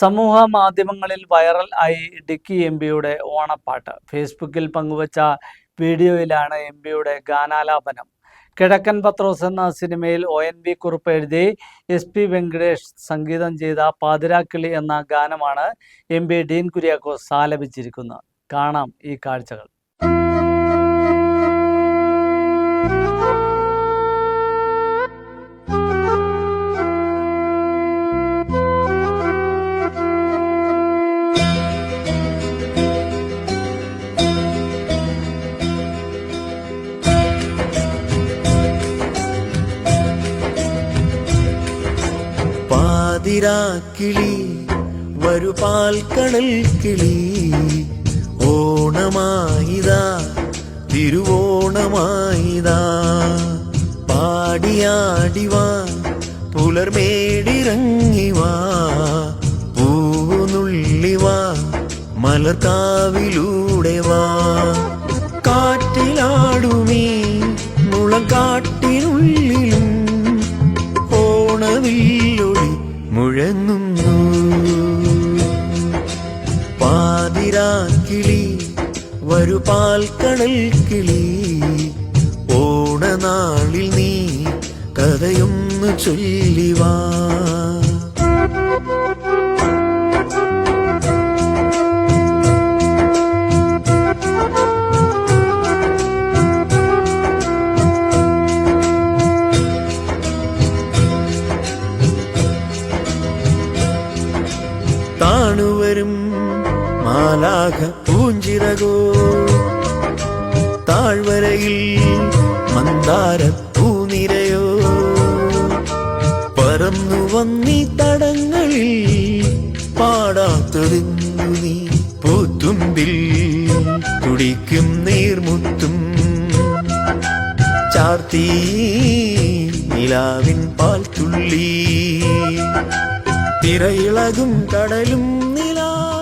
സമൂഹ മാധ്യമങ്ങളിൽ വൈറൽ ആയി ഡിക്കി എം പിയുടെ ഓണപ്പാട്ട്. ഫേസ്ബുക്കിൽ പങ്കുവച്ച വീഡിയോയിലാണ് എം പിയുടെ ഗാനാലാപനം. കിഴക്കൻ പത്രോസ് എന്ന സിനിമയിൽ ഒ എൻ വി കുറുപ്പ് എഴുതി എസ് പി വെങ്കടേഷ് സംഗീതം ചെയ്ത പാതിരാക്കിളി എന്ന ഗാനമാണ് എം പി ഡീൻ കുര്യാക്കോസ് ആലപിച്ചിരിക്കുന്നത്. കാണാം ഈ കാഴ്ചകൾ. പാതിരാക്കിളി വരു കടൽ കിളി. ഓണമായിതാ തിരുവോണമായിതാ. പാടിയാടിവാ പുലർമേടിറങ്ങിവാ പൂവുനുള്ളിവാ മലർക്കാവിലൂടെ വാ. കാറ്റിലാടുമേ മുളങ്കാട്ടിനുള്ളിലും മുഴങ്ങുന്നു പാതിരാക്കിളി വരു പാൽക്കടൽ കിളി. ഓണനാളിൽ നീ കഥയൊന്നു ചൊല്ലിവാ. താണുവരും മാലാഖ പൂഞ്ചിറകോ. താഴ്വരയിൽ മന്ദാര പൂനിരയോ. പറന്നു വന്നീ തടങ്ങളിൽ പാടാത്തതെന്നു നീ പൂത്തുമ്പിൽ. തുടിക്കും നീർമുത്തും ചാർത്തി നിലാവിൻ പാൽ തുള്ളി തിരയിളകും കടലും നിലാ.